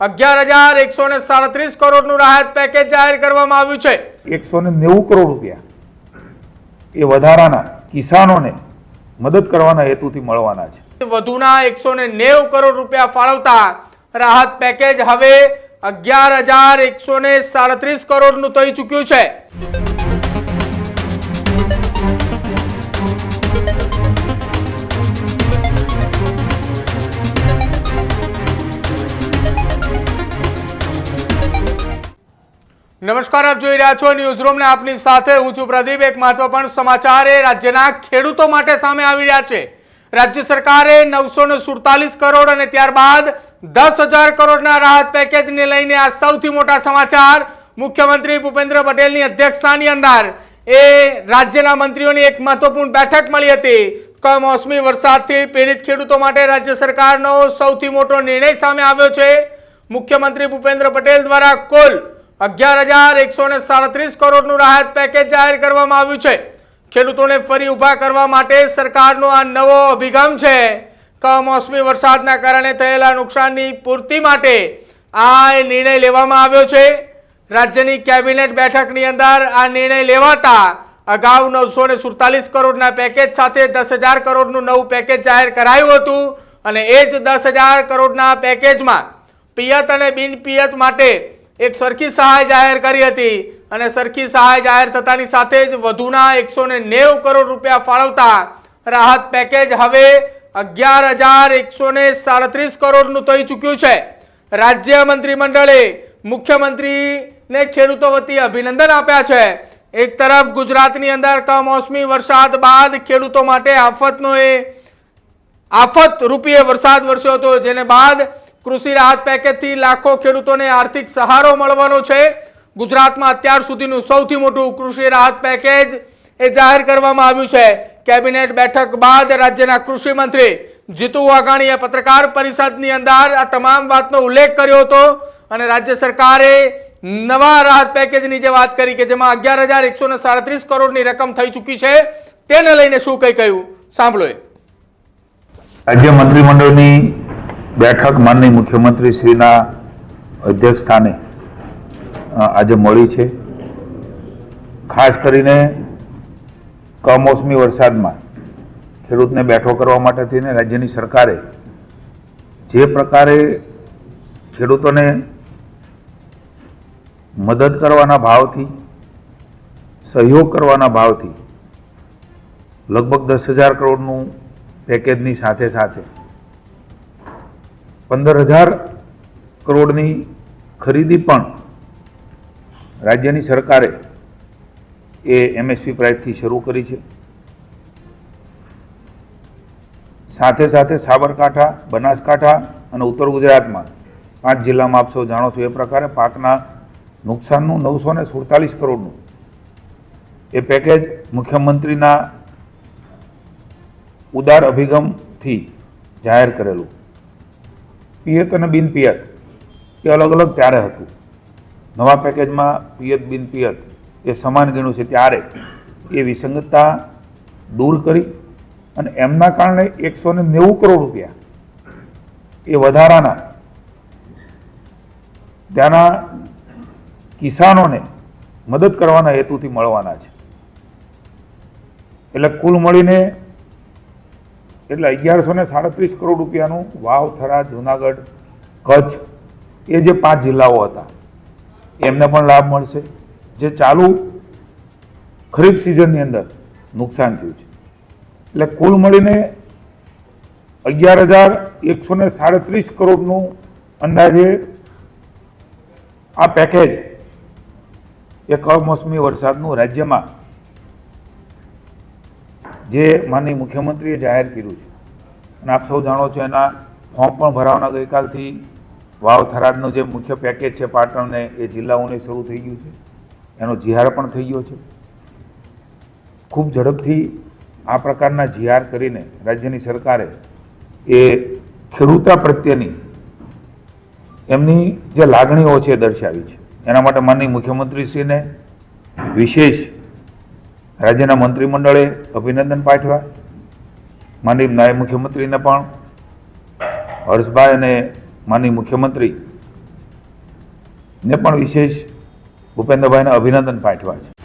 અગિયાર હજાર એકસો ને સાડત્રીસ કરોડનું રાહત પેકેજ જાહેર કરવામાં આવ્યું છે. એકસો ને નેવું કરોડ રૂપિયા એ વધારાના કિસાનોને મદદ કરવાના હેતુથી મળવાના છે. વધુના એકસો ને નેવું કરોડ રૂપિયા ફાળવતા રાહત પેકેજ હવે અગિયાર હજાર એકસો ને સાડત્રીસ કરોડનું થઈ ચૂક્યું છે. નમસ્કાર, આપ જોઈ રહ્યા છો ન્યૂઝ રૂમ ને આપની સાથે હું છું પ્રદીપ. એક મહત્વપૂર્ણ સમાચાર એ રાજ્યના ખેડૂતો માટે સામે આવી રહ્યા છે. રાજ્ય સરકારે નવસો સુડતાલીસ કરોડ અને ત્યારબાદ દસ હજાર કરોડના રાહત પેકેજને લઈને આ સૌથી મોટા સમાચાર. મુખ્યમંત્રી ભૂપેન્દ્ર પટેલની અધ્યક્ષતાની અંદર એ રાજ્યના મંત્રીઓની એક મહત્વપૂર્ણ બેઠક મળી હતી. કમોસમી વરસાદથી પીડિત ખેડૂતો માટે રાજ્ય સરકારનો સૌથી મોટો નિર્ણય સામે આવ્યો છે. મુખ્યમંત્રી ભૂપેન્દ્ર પટેલ દ્વારા કુલ અગિયાર હજાર એકસો ને સાડત્રીસ કરોડનું રાહત પેકેજ જાહેર કરવામાં આવ્યું છે. ખેડૂતોને ફરી ઊભા કરવા માટે સરકારનો આ નવો અભિગમ છે. કમોસમી વરસાદના કારણે થયેલા નુકસાનની પૂર્તિ માટે આ નિર્ણય લેવામાં આવ્યો છે. રાજ્યની કેબિનેટ બેઠકની અંદર આ નિર્ણય લેવાતા અગાઉ નવસો ને સુડતાલીસ કરોડના પેકેજ સાથે દસ હજાર કરોડનું નવું પેકેજ જાહેર કરાયું હતું અને એ જ દસ હજાર કરોડના પેકેજમાં પિયત અને બિન પિયત માટે એક સરખી સહાય જાહેર કરી હતી અને સરખી સહાય જાહેર થતાની સાથે જ વધુના એકસો ને કરોડ રૂપિયા ફાળવતા રાહત પેકેજ હવે અગિયાર હજાર એકસો ને સાડત્રીસ કરોડનું થઈ ચૂક્યું છે. રાજ્ય મંત્રીમંડળે મુખ્યમંત્રીને ખેડૂતો વતી અભિનંદન આપ્યા છે. એક તરફ ગુજરાતની અંદર કમોસમી વરસાદ બાદ ખેડૂતો માટે આફતનો એ આફત રૂપીએ વરસાદ વરસ્યો હતો, જેને બાદ કૃષિ રાહત પેકેજથી લાખો ખેડૂતોને આર્થિક સહારો મળવાનો છે. ગુજરાતમાં અત્યાર સુધીનું સૌથી મોટું કૃષિ રાહત પેકેજ એ જાહેર કરવામાં આવ્યું છે. કેબિનેટ બેઠક બાદ રાજ્યના કૃષિ મંત્રી જીતુ વાઘાણીએ પત્રકાર પરિષદની અંદર આ તમામ વાતનો ઉલ્લેખ કર્યો હતો અને રાજ્ય સરકારે નવા રાહત પેકેજની જે વાત કરી કે જેમાં અગિયાર હજાર એકસો ને સાડત્રીસ કરોડની રકમ થઈ ચૂકી છે, તેને લઈને શું કંઈ કહ્યું? સાંભળો રાજ્ય મંત્રીમંડળની બેઠક માનની મુખ્યમંત્રી શ્રીના અધ્યક્ષ સ્થાને આજે મળી છે. ખાસ કરીને કમોસમી વરસાદમાં ખેડૂતને બેઠો કરવા માટે થઈને રાજ્યની સરકારે જે પ્રકારે ખેડૂતોને મદદ કરવાના ભાવથી, સહયોગ કરવાના ભાવથી લગભગ દસ હજાર કરોડનું પેકેજની સાથે સાથે પંદર હજાર કરોડની ખરીદી પણ રાજ્યની સરકારે એ એમએસપી પ્રાઇસથી શરૂ કરી છે. સાથે સાથે સાબરકાંઠા, બનાસકાંઠા અને ઉત્તર ગુજરાતમાં પાંચ જિલ્લામાં આપ સૌ જાણો છો એ પ્રકારે પાકના નુકસાનનું નવસો ને સુડતાલીસ કરોડનું એ પેકેજ મુખ્યમંત્રીના ઉદાર અભિગમથી જાહેર કરેલું. પિયત અને બિન પિયત, એ અલગ અલગ ત્યારે હતું. નવા પેકેજમાં પિયત, બિન પિયત એ સમાન ગણ્યું છે ત્યારે. એ વિસંગતતા દૂર કરી અને એમના કારણે એકસો ને નેવું કરોડ રૂપિયા એ વધારાના ત્યાંના કિસાનોને મદદ કરવાના હેતુથી મળવાના છે. એટલે કુલ મળીને એટલે અગિયારસો ને સાડત્રીસ કરોડ રૂપિયાનું વાવ થરા જુનાગઢ, કચ્છ, એ જે પાંચ જિલ્લાઓ હતા, એમને પણ લાભ મળશે. જે ચાલુ ખરીફ સિઝનની અંદર નુકસાન થયું છે. એટલે કુલ મળીને અગિયાર હજાર એકસો ને સાડત્રીસ કરોડનું અંદાજે આ પેકેજ એ કમોસમી વરસાદનું રાજ્યમાં જે માનની મુખ્યમંત્રીએ જાહેર કર્યું છે. અને આપ સૌ જાણો છો એના ફોર્મ પણ ભરાવાના ગઈકાલથી વાવ થરાદનું જે મુખ્ય પેકેજ છે પાટણને, એ જિલ્લાઓને શરૂ થઈ ગયું છે. એનો જીઆર પણ થઈ ગયો છે. ખૂબ ઝડપથી આ પ્રકારના જીઆર કરીને રાજ્યની સરકારે એ ખેડૂતા પ્રત્યેની એમની જે લાગણીઓ છે દર્શાવી છે. એના માટે માનની મુખ્યમંત્રીશ્રીને વિશેષ રાજ્યના મંત્રીમંડળે અભિનંદન પાઠવ્યા. માનનીય નાયબ મુખ્યમંત્રીને પણ હર્ષભાઈ અને માનનીય મુખ્યમંત્રી ને પણ વિશેષ ભૂપેન્દ્રભાઈને અભિનંદન પાઠવ્યા છે.